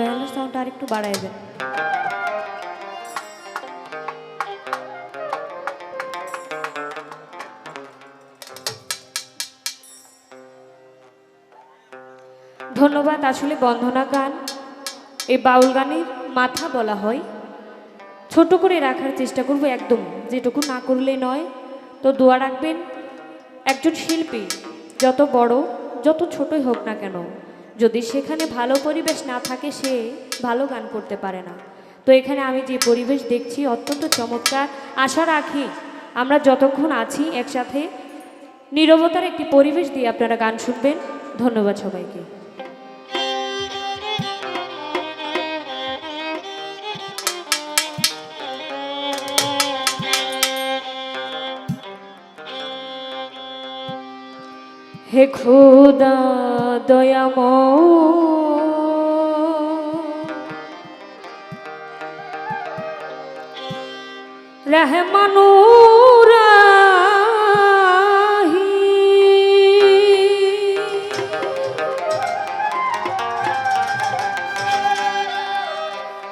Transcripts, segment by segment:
Balance সাউন্ডটা আরেকটু বাড়াই দেন। ধন্যবাদ, আসলে বন্ধনা গান। এই বাউল গানের মাথা বলা হয়। ছোট করে রাখার চেষ্টা করব একদম, যেটুকু না করলে নয়। তো দোয়া রাখবেন একজন শিল্পী, যত বড়, যত ছোটই হোক না কেন। যদি সেখানে ভালো পরিবেশ না থাকে, সে ভালো গান করতে পারে না। তো এখানে আমি যে পরিবেশ দেখছি অত্যন্ত চমৎকার। আশা রাখি আমরা যতক্ষণ আছি একসাথে, নিরবতার একটি পরিবেশ দিয়ে আপনারা গান শুনবেন। ধন্যবাদ সবাইকে। হে খুদা দয়াম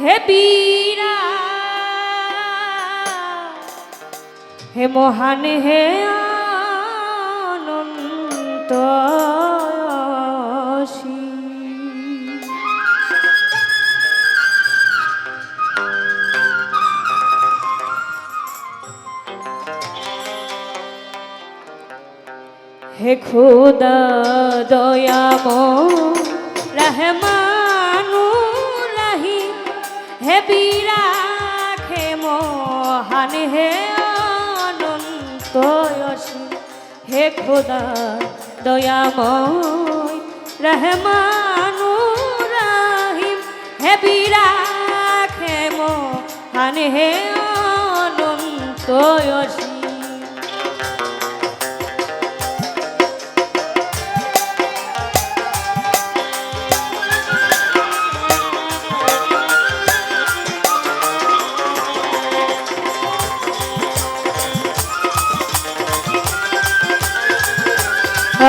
হে বীরা। হে মহান হে অনন্ত হে খুদা দয়াম রহমানু রহি হে বীরা হে মহান, হে অনন্ত হে খোদা দয়াময় রহমানু রাহিম হে বীরা হে মহান, হে অনন্ত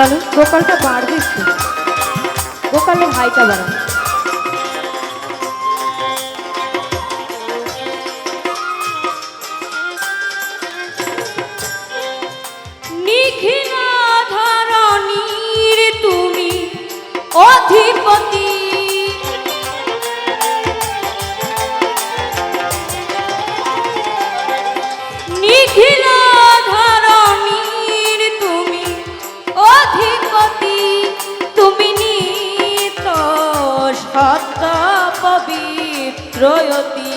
অসীম গোপালটা বাড়বে একটু গোপালের হাইটা বাড়ালো অধিপতি পবিত্রয়তী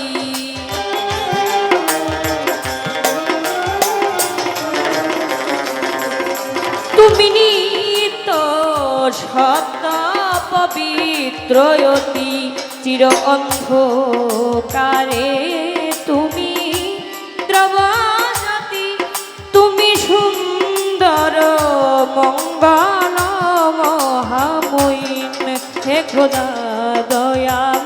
তুমি নিত পবিত্রয়তী চির অন্ধকারে তুমি দ্রবসতী তুমি সুন্দর মঙ্গল মহাময়ীন হে খোদা দয়াময়।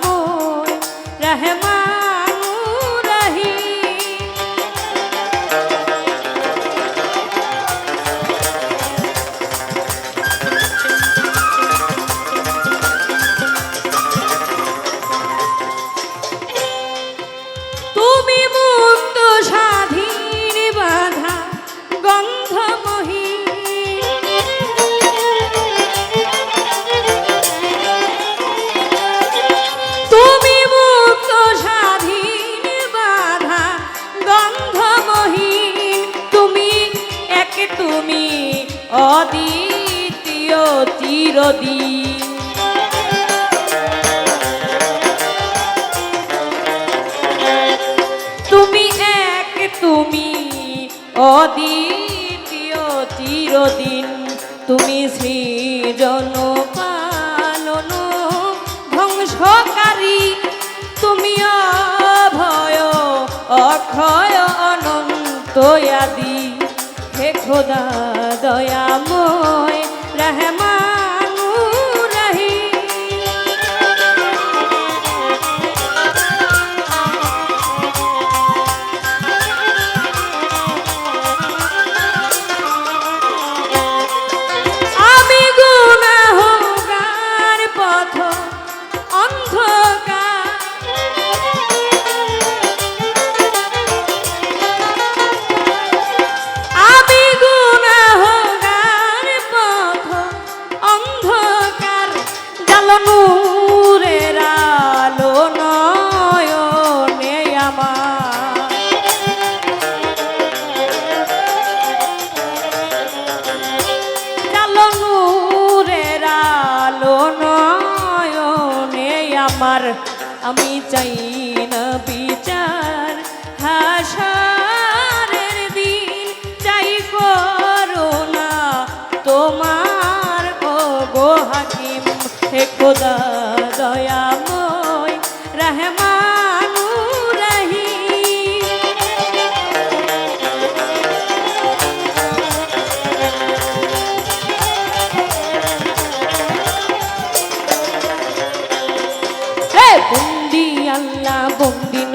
অদ্বিতীয় চিরদিন। তুমি এক, তুমি অদ্বিতীয় চিরদিন। তুমি সৃজন পালন ধ্বংসকারী। তুমি অভয়, অক্ষয়, অনন্ত খোদা দয়াময় রহমানু আমার, আমি চাই না বিচার। হাসারের দিন চাই করোনা তোমার গো হাকিম, হে খোদা দয়াময় রহমানু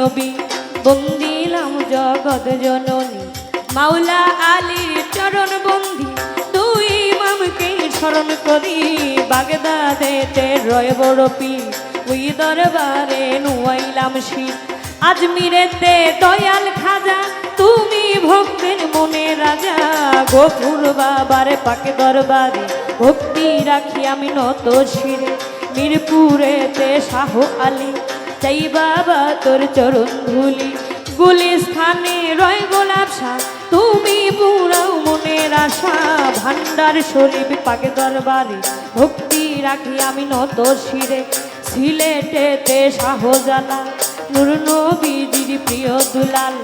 নবী বন্দিলাম জগৎ জননী। মাওলা আলীর চরণ বন্দি, তুই মামকে স্মরণ করি। বাগদাদেতে রয় বড় পীর ওই দরবারে নুয়াইলাম শীত আজমিরেতে দয়াল খাজা, তুমি ভক্তের মনে রাজা। গোপুর বাবারে পাকে দরবারে ভক্তি রাখি আমি নত শিরে। মিরপুরেতে শাহ আলী চাই বাবা তোর চরণ ধুলি। স্থানে রয় গোলাপ শাহ তুমি পুরাও মনের আশা। ভান্ডার শরীফ পাকে দরবারে, ভক্তি রাখি আমি নত শিরে। সিলেটেতে শাহজালা নুর নবীজির প্রিয় দুলাল।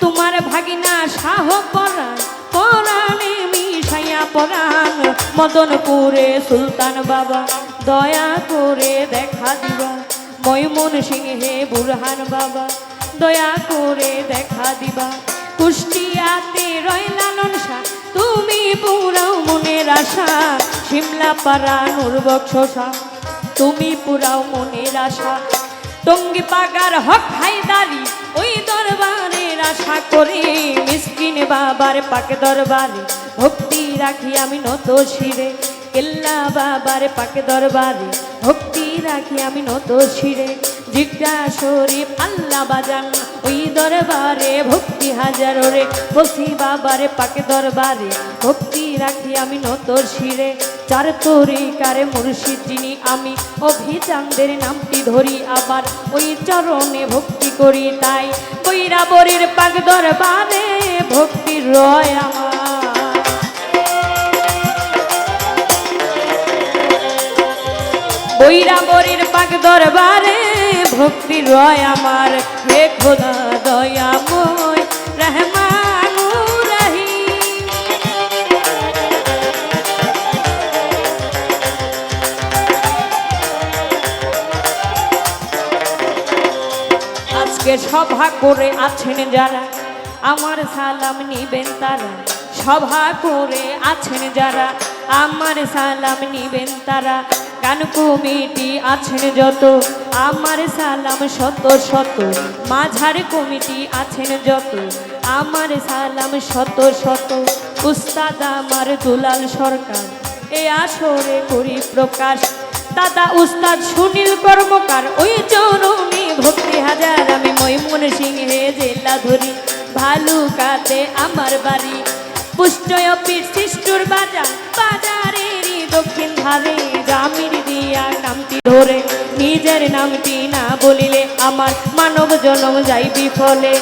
তোমার ভাগিনা শাহ পরাণ, পরাণে মিশাইয়া পরাণ। মদনপুরে সুলতান বাবা, দয়া করে দেখা দিবা। ময়মন সিংহে বুরহান বাবা, দয়া করে দেখা দিবা। কুষ্টিয়াতে রয় লালন শাহ, তুমি পুরাও মনের আশা। সিমলা পাড়া নুরবক্ষসা তুমি পুরাও মনের আশা। টঙ্গি পাগার হক হাইদারি ওই দরবারের আশা করে মিসকিন বাবার পাকে দরবারে। ভক্তি রাখি আমি নত শিরে। কেল্লা বাবার পাকে দরবারে ভক্তি রাখি আমি নত শিরে। জিজ্ঞা শরীফ, আল্লাহ বাজান, ওই দরবারে ভক্তি হাজার রে। বসি বাবারে পাকে দরবারে ভক্তি রাখি আমি নত শিরে। চার তরিকারে মুর্শিদ যিনি আমি, অভিযানদের নামটি ধরি আবার। ওই চরণে ভক্তি করি তাই। বৈরাবরের পাক দরবারে ভক্তি রয় আমার। বৈরাবরের পাক দরবারে ভক্তি রয় আমার। হে খোদা দয়াময় রহমানু রহিম। আজকে সভা করে আছেন যারা, আমার সালাম নিবেন তারা। সভা করে আছেন যারা, আমার সালাম নিবেন তারা। গান কমিটি আছেন যত, আমার সালাম শত শত, মাঝার কমিটি আছেন যত, আমার সালাম শত শত, উস্তাদ আমার দুলাল সরকার, এ আসরে করি প্রকাশ, দাদা উস্তাদ সুনীল কর্মকার, ওই চরণে ভক্তি হাজার, আমি মৈমুন সিংহে জেলা ধরি, ভালুকাতে আমার বাড়ি পুষ্টয় পীর সৃষ্টুর বাজার বাজারেরই দক্ষিণ ধারে জামির দিয়া নামটি ধরে। নিজের নামটি না বলিলে আমার মানব জনম যাই বিফলে।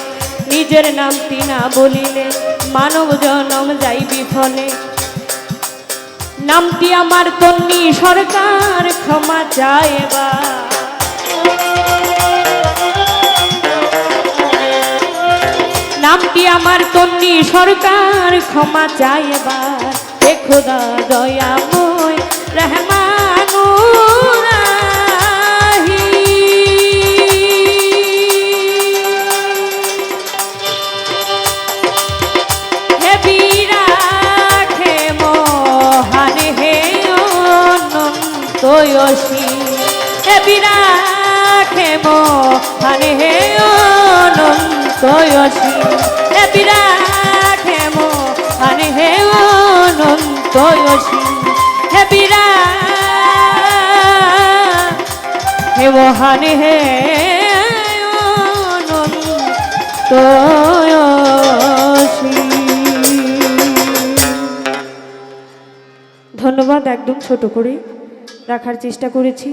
নিজের নামটি না বলিলে মানব জনম যাই বিফলে। নামটি আমার তন্নি সরকার, ক্ষমা চাইবা নামটি আমার তন্নি সরকার, ক্ষমা চাইবা হে খোদা দয়াময় অনন্তয়সী হে বীরা খে মহান হে অনন্তয়সী হে বীরা খে মহান হে অনন্তয়সী হে বীরা হে মহান হে ধন্যবাদ একদম ছোট করে রাখার চেষ্টা করেছি।